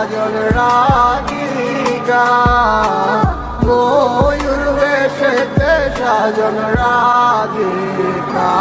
সাজন রাধিকা ময়ূর বেশেতে সাজন রাধিকা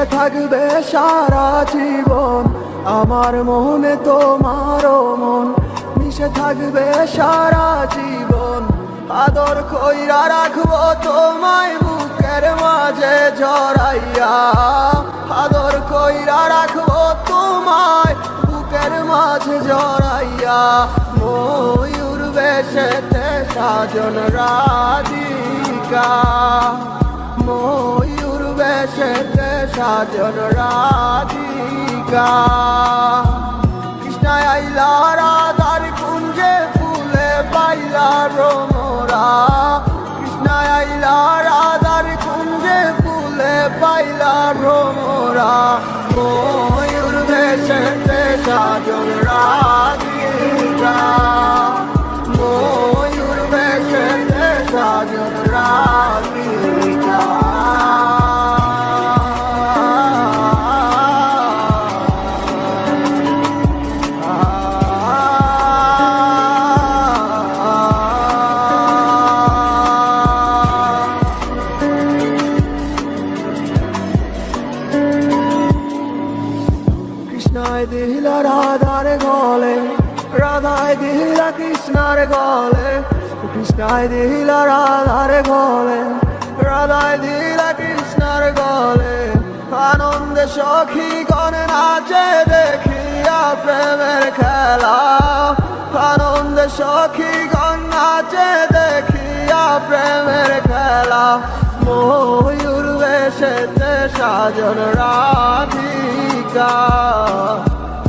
মিশে থাকবে সারা জীবন। আমার মনে তোমারও মন, মিশে থাকবে সারা জীবন। আদর কইরা রাখব তোমায় বুকের মাঝে জড়াইয়া। আদর কইরা রাখব তোমায় বুকের মাঝে জড়াইয়া। ময়ূর বেশেতে সাজন রাধিকা। সাজন রাধিকা। কৃষ্ণ আইলা রাধার কুঞ্জে ফুলে পাইলা রোমরা। কৃষ্ণ আইলা রাধার কুঞ্জে ফুলে পাইলা রোমরা। ময়ূর বেশেতে সাজন রাধিকা। রাধার গলে, রাধায় দিলা কৃষ্ণার গলে, কৃষ্ণায় দিলা রাধার গলে, রাধায় দিলা কৃষ্ণার গলে, আনন্দে সখী গণ নাচে দেখিয়া প্রেমের খেলা, আনন্দে সখী গণ নাচে দেখিয়া প্রেমের খেলা, ময়ূর বেশেতে সাজন রাধিকা।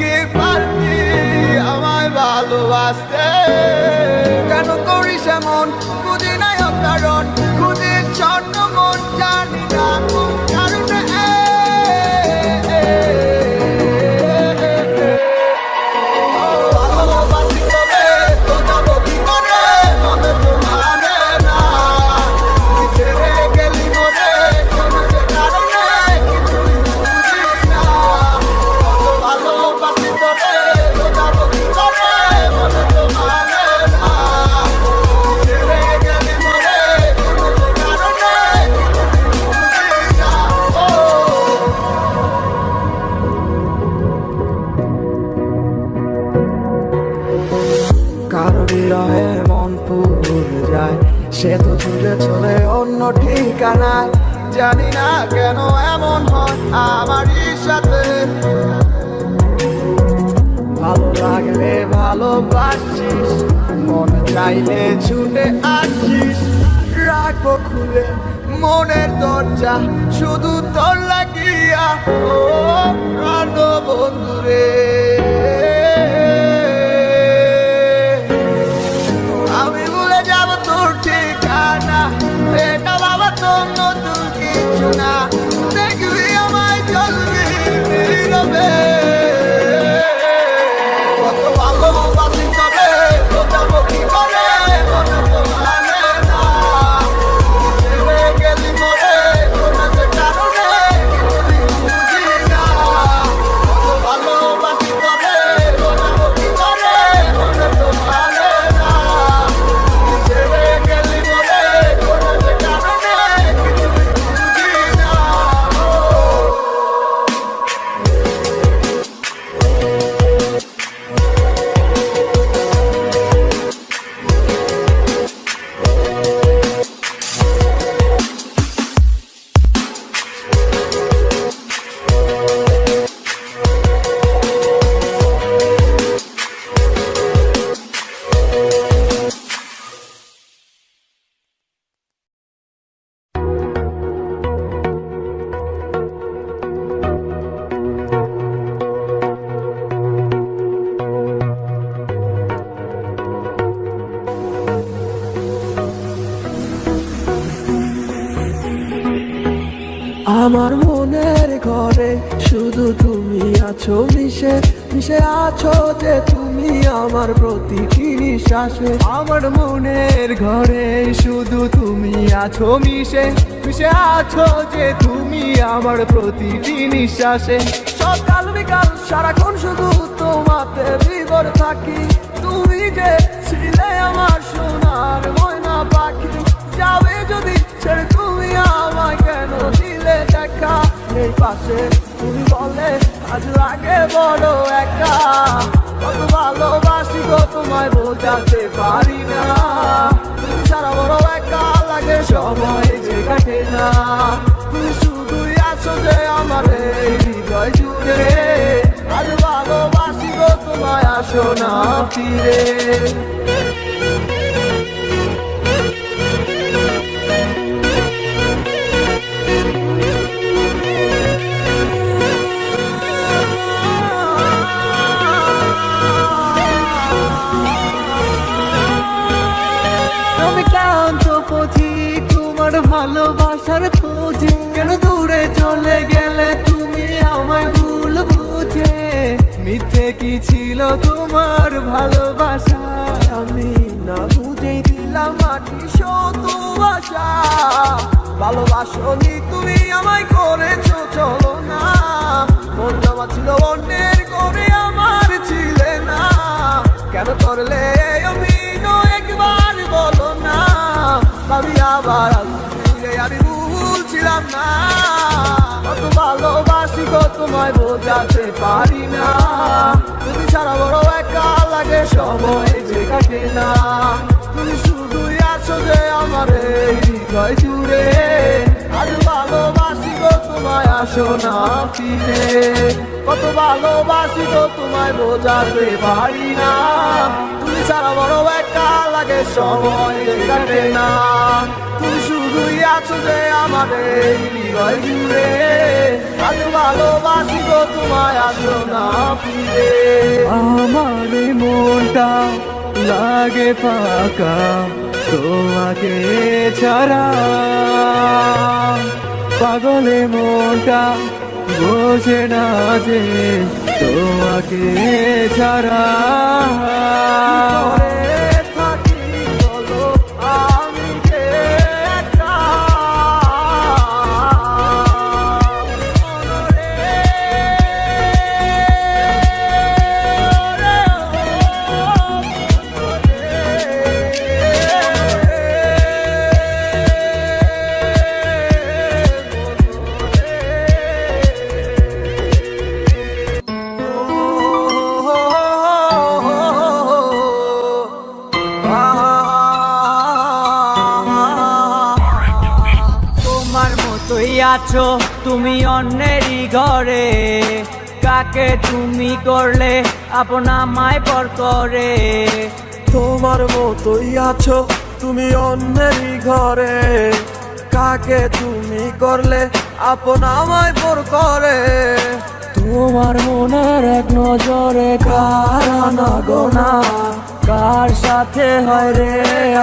ঠিকই পারতি আমায় ভালোবাসতে। কেন জানায় জানি না কেন এমন হয় আমারই সাথে। ভালো লাগলে ভালোবাসিস, মন চাইলে ছুটে আসিস। রাখব খুলে মনের দরজা, শুধু তোর লাগিয়া। ও বন্ধুরে। আমার মনের ঘরে শুধু তুমি আছো, মিশে মিশে আছো যে তুমি আমার প্রতিটি নিঃশ্বাসে। আমার মনের ঘরে শুধু তুমি আছো, মিশে মিশে আছো যে তুমি আমার প্রতিটি নিঃশ্বাসে। সকাল বিকাল, সারাক্ষণ শুধু তোমাতে বিগর থাকি। তুমি যে বড় একা। কত ভালোবাসি গো তোমায় বোঝাতে পারি না। তুমি সারা বড় একা লাগে সময় যে কাটে না। তুমি শুধুই আছো যে আমার হৃদয় জুড়ে। আর ভালোবাসি গো তোমায় আসো না ফিরে। গেলে তুমি আমায় ভুল বুঝে। মিথ্যে কি ছিল তোমার ভালোবাসা? আমি না বুঝে দিলাম মাটি শত আশা। ভালোবাসনি তুমি আমায় করেছ, চলো না। মন জমা ছিল অন্যের করে, আমার ছিলে না। কেন করলে আমি একবার বলো না। ভাবি আবার ফিরে আমি ভুলছিলাম না। কত ভালোবাসি গো, তোমায় বোঝাতে পারি না। তুমি সারা বড় একা লাগে, সময় যে কাটে না। তুমি শুধুই আছো যে আমার এই হৃদয় জুড়ে। আজ ভালোবাসি গো, তোমায় আসো না ফিরে। কত ভালোবাসি গো, তোমায় বোঝাতে পারি না। তুমি সারা বড় একা লাগে, সময় যে কাটে না। তুমি শুধুই আছো হৃদয় জুড়ে। আজ আসো না ফিরে। আমার মনটা লাগে ফাঁকা, তোমাকে ছাড়া। পাগলে মনটা বসে না যে তোমাকে ছাড়া। আছো তুমি অন্যেরই ঘরে? কাকে তুমি করলে আপনা মায় পর করে? তোমার মতোই আছো তুমি অন্যেরই ঘরে? কাকে তুমি করলে আপন আমায় পর করে? তোমার মনের এক নজরে কারানা গোনা কার সাথে হয় রে?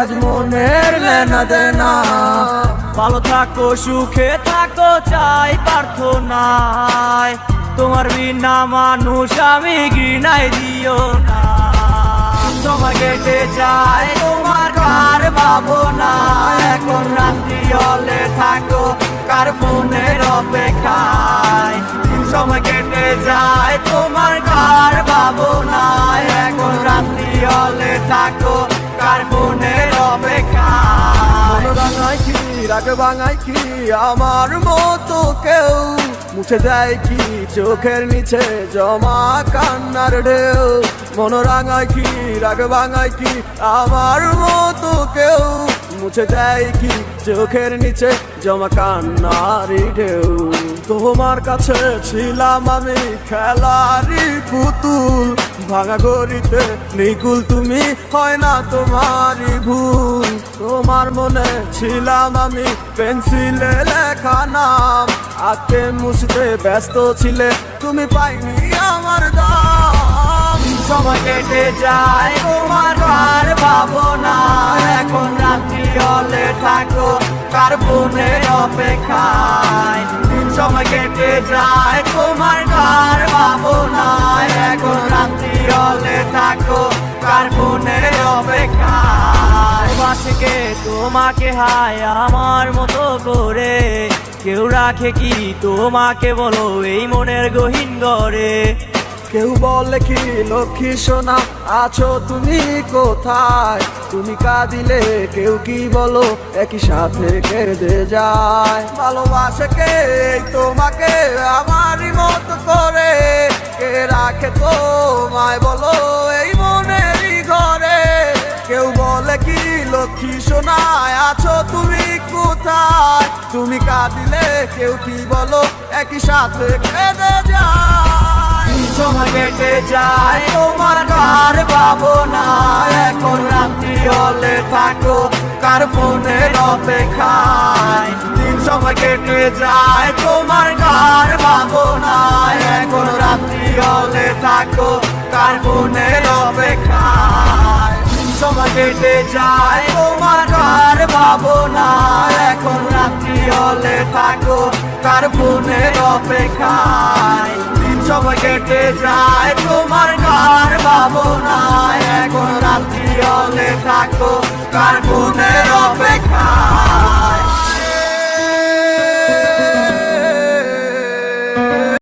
আজ মনের লেনা দেনা। ভালো থাকো, সুখে থাকো, চাই প্রার্থনায়। তোমার বিনা মানুষ আমি ঘৃণায় দিও না। তোমার কেটে যায় তোমার কার ভাবনা এখন রাত্রি হলে থাকো, কার ফোনের অপেক্ষায়? সময় কেটে যায়, তোমার কার ভাবনা এখন রাত্রি হলে থাকো রাগ ভাঙায় কি আমার মতো কেউ? মুছে দেয় কি চোখের নিচে জমা কান্নার ঢেউ? মনোরাঙায় কি, রাগ ভাঙায় কি আমার মতো কেউ? মুছে দেয় কি? চোখের নিচে জমা কান্নারি ঢেউ। তোমার কাছে ছিলাম আমি খেলারি পুতুল। ভাঙা গড়িতে নিকুল তুমি হয় না তোমারই ভুল। তোমার মনে ছিলাম আমি পেন্সিলে লেখা নাম। আঁকতে মুছতে ব্যস্ত ছিলে, তুমি পাইনি আমার দাম। সময় কেটে যায়, তোমার কার ভাবনা এখন রাত্রি হলে থাকো, কার ফোনের অপেক্ষায়? সময় কেটে যায়, তোমার কার ভাবনা এখন রাত্রি হলে থাকো, কার ফোনের অপেক্ষায়? বাসকে তোমাকে হায় আমার মতো করে, কেউ রাখে কি তোমাকে বলো এই মনের গহীন ঘরে কেউ বলে কি লক্ষ্মী সোনা? আছো তুমি কোথায়? তুমি কাঁদিলে কেউ কি বলো? একই সাথে কেঁদে যায়। ভালোবাসে কে? তোমাকে আমারই মতো করে। কে রাখে তোমায় বলো? এই মনেরই ঘরে। কেউ বলে কি লক্ষ্মী সোনায় আছো তুমি কোথায়? তুমি কাঁদিলে কেউ কি বলো? একই সাথে কেঁদে যায়। সময় কেটে যায়, তোমার কার ভাবনা এখন রাত্রি হলে থাকো, কার ফোনের অপেক্ষায়? দিন সময় কেটে যায়, তোমার কার ভাবনা এখন রাত্রি হলে থাকো, কার ফোনের অপেক্ষায়? দিন সময় কেটে যায়, তোমার কার ভাবনা এখন রাত্রি হলে থাকো, কার ফোনের অপেক্ষায়? সময় কেটে যায়। তোমার কার ভাবনায় এখন রাত্রি হলে থাকো কার অপেক্ষায়।